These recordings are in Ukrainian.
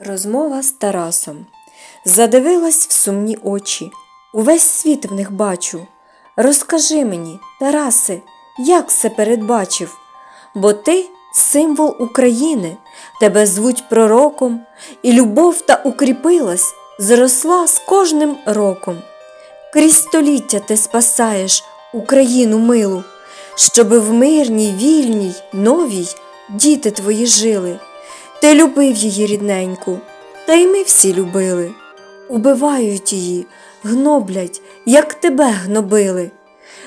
Розмова з Тарасом. Задивилась в сумні очі. Увесь світ в них бачу. Розкажи мені, Тарасе, як це передбачив? Бо ти символ України, тебе звуть пророком, і любов та укріпилась, зросла з кожним роком. Крізь століття ти спасаєш Україну милу, щоби в мирній, вільній, новій діти твої жили. Ти любив її рідненьку, та й ми всі любили. Убивають її, гноблять, як тебе гнобили.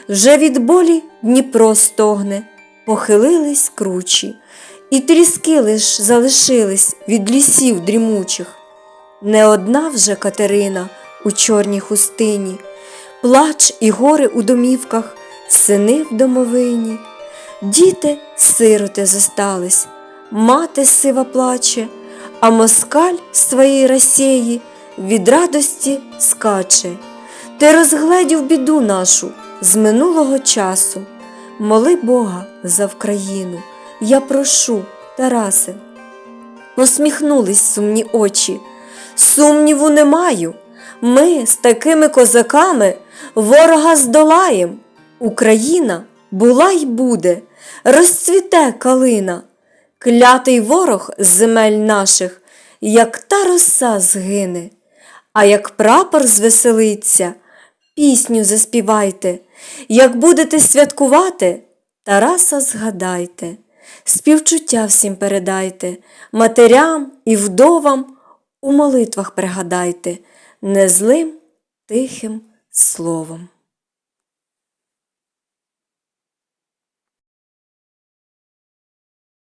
Вже від болі Дніпро стогне, похилились кручі, і тріски лиш залишились від лісів дрімучих. Не одна вже Катерина у чорній хустині, плач і гори у домівках, сини в домовині. Діти сироти зостались, мати сива плаче, а москаль своєї Росії від радості скаче. Ти розгледів біду нашу з минулого часу. Моли Бога за Вкраїну, я прошу, Тарасе. Посміхнулись сумні очі. Сумніву не маю. Ми з такими козаками ворога здолаєм. Україна була й буде, розцвіте калина. Клятий ворог з земель наших, як та роса згине. А як прапор звеселиться, пісню заспівайте, як будете святкувати, Тараса згадайте, співчуття всім передайте, матерям і вдовам у молитвах пригадайте, незлим тихим словом.